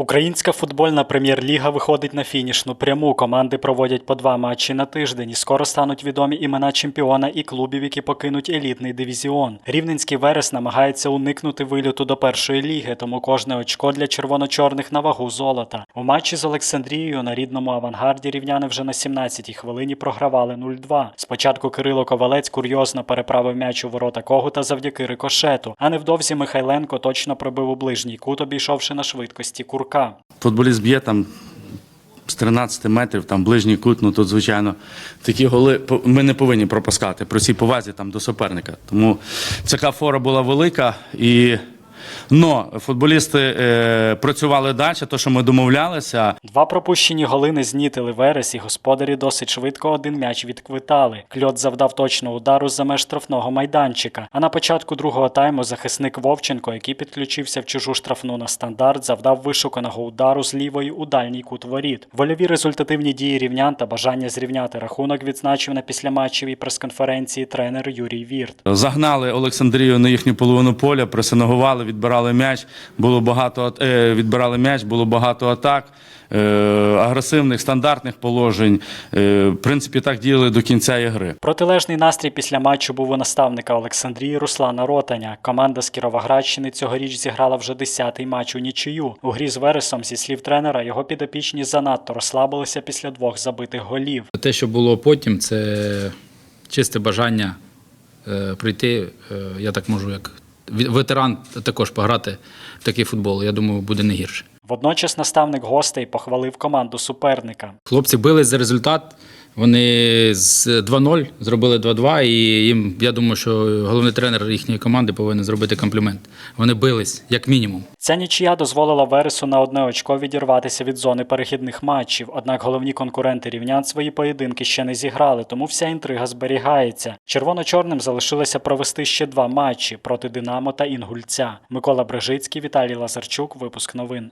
Українська футбольна прем'єр-ліга виходить на фінішну пряму. Команди проводять по два матчі на тиждень. Скоро стануть відомі імена чемпіона і клубів, які покинуть елітний дивізіон. Рівненський верес намагається уникнути вильоту до першої ліги, тому кожне очко для червоно-чорних на вагу золота. У матчі з Олександрією на рідному авангарді рівняни вже на 17-й хвилині програвали 0-2. Спочатку Кирило Ковалець курйозно переправив м'яч у ворота Когута завдяки рикошету, а невдовзі Михайленко точно пробив у ближній кут, обійшовши на швидкості курка. Футболіст б'є там з 13 метрів, там ближній кут, ну тут, звичайно, такі голи ми не повинні пропускати при цій повазі там до суперника. Тому така фора була велика і. Но футболісти е, працювали далі, то що ми домовлялися. Два пропущені голи не знітили Верес, і господарі досить швидко один м'яч відквитали. Кльот завдав точно удару за меж штрафного майданчика. А на початку другого тайму захисник Вовченко, який підключився в чужу штрафну на стандарт, завдав вишуканого удару з лівої у дальній кут воріт. Вольові результативні дії рівнян та бажання зрівняти рахунок відзначив на післяматчевій прес-конференції тренер Юрій Вірт. Загнали Олександрію на їхню половину поля, пресингували, відбирали м'яч. Було багато е, відбирали м'яч, було багато атак, е, агресивних, стандартних положень. Е, в принципі, так діяли до кінця ігри. Протилежний настрій після матчу був у наставника Олександрії Руслана Ротаня. Команда з Кіровоградщини цьогоріч зіграла вже 10-й матч у нічию. У грі з Вересом, зі слів тренера, його підопічні занадто розслабилися після двох забитих голів. Те, що було потім, це чисте бажання прийти. Я так можу, як ветеран, також пограти в такий футбол. Я думаю, буде не гірше. Водночас наставник гостей похвалив команду суперника. Хлопці били за результат. Вони з 2-0 зробили 2-2, і їм, я думаю, що головний тренер їхньої команди повинен зробити комплімент. Вони бились, як мінімум. Ця нічия дозволила Вересу на одне очко відірватися від зони перехідних матчів. Однак головні конкуренти рівнян свої поєдинки ще не зіграли, тому вся інтрига зберігається. Червоно-чорним залишилося провести ще два матчі проти Динамо та Інгульця. Микола Брежицький, Віталій Лазарчук. Випуск новин.